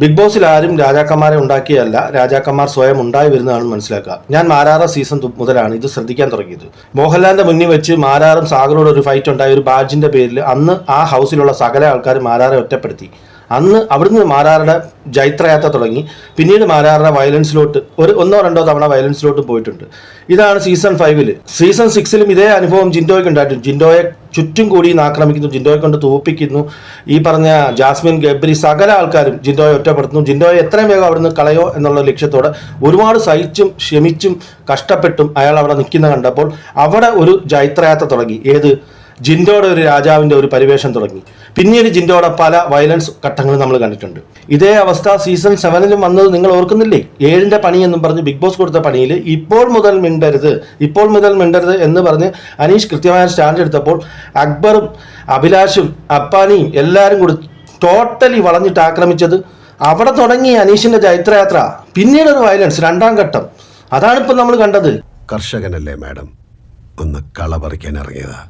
Big ബോസിൽ ആരും രാജാക്കന്മാരെ ഉണ്ടാക്കിയല്ല രാജാക്കന്മാർ സ്വയം ഉണ്ടായി വരുന്നതാണെന്ന് മനസ്സിലാക്കുക. ഞാൻ മാരാറ സീസൺ മുതലാണ് ഇത് ശ്രദ്ധിക്കാൻ തുടങ്ങിയത്. മോഹൻലാലിന്റെ മുന്നിൽ വെച്ച് മാരാറും സാഗറോട് ഒരു ഫൈറ്റ് ഉണ്ടായ. ഒരു ബാജിന്റെ പേരിൽ അന്ന് ആ ഹൗസിലുള്ള സകല ആൾക്കാർ മാരാറെ ഒറ്റപ്പെടുത്തി. അന്ന് അവിടുന്ന് മാരാറുടെ ജൈത്രയാത്ര തുടങ്ങി. പിന്നീട് മാരാറുടെ വയലൻസിലോട്ട് ഒരു ഒന്നോ രണ്ടോ തവണ വയലൻസിലോട്ട് പോയിട്ടുണ്ട്. ഇതാണ് സീസൺ ഫൈവിൽ. സീസൺ സിക്സിലും ഇതേ അനുഭവം ജിൻഡോയ്ക്ക് ഉണ്ടായിട്ടുണ്ട്. ജിൻഡോയെ ചുറ്റും കൂടി ഇന്ന് ആക്രമിക്കുന്നു ജിൻഡോയെ കൊണ്ട് തൂപ്പിക്കുന്നു. ഈ പറഞ്ഞ ജാസ്മിൻ ഗബ്രി സകല ആൾക്കാരും ജിൻഡോയെ ഒറ്റപ്പെടുത്തുന്നു. ജിൻഡോയെ എത്രയും വേഗം അവിടുന്ന് കളയോ എന്നുള്ള ലക്ഷ്യത്തോടെ ഒരുപാട് സഹിച്ചും ക്ഷമിച്ചും കഷ്ടപ്പെട്ടും അയാൾ അവിടെ നിൽക്കുന്ന കണ്ടപ്പോൾ അവിടെ ഒരു ജൈത്രയാത്ര തുടങ്ങി. ഏത്? ജിൻഡോയുടെ ഒരു രാജാവിന്റെ ഒരു പരിവേഷം തുടങ്ങി. പിന്നീട് ജിൻഡോയുടെ പല വയലൻസ് ഘട്ടങ്ങളും നമ്മൾ കണ്ടിട്ടുണ്ട്. ഇതേ അവസ്ഥ സീസൺ സെവനിലും വന്നത് നിങ്ങൾ ഓർക്കുന്നില്ലേ? ഏഴിന്റെ പണി എന്നും പറഞ്ഞ് ബിഗ് ബോസ് കൊടുത്ത പണിയിൽ ഇപ്പോൾ മുതൽ മിണ്ടരുത് ഇപ്പോൾ മുതൽ മിണ്ടരുത് എന്ന് പറഞ്ഞ് അനീഷ് കൃത്യമായ സ്റ്റാൻഡ് എടുത്തപ്പോൾ അക്ബറും അഭിലാഷും അപ്പാനിയും എല്ലാവരും കൂടി ടോട്ടലി വളഞ്ഞിട്ട് ആക്രമിച്ചത് അവിടെ തുടങ്ങി അനീഷിന്റെ ചൈത്രയാത്ര പിന്നീട് ഒരു വയലൻസ് രണ്ടാം ഘട്ടം. അതാണ് ഇപ്പം നമ്മൾ കണ്ടത്. കർഷകനല്ലേ മാഡം? ഒന്ന് കള പറിക്കാൻ ഇറങ്ങിയതാ.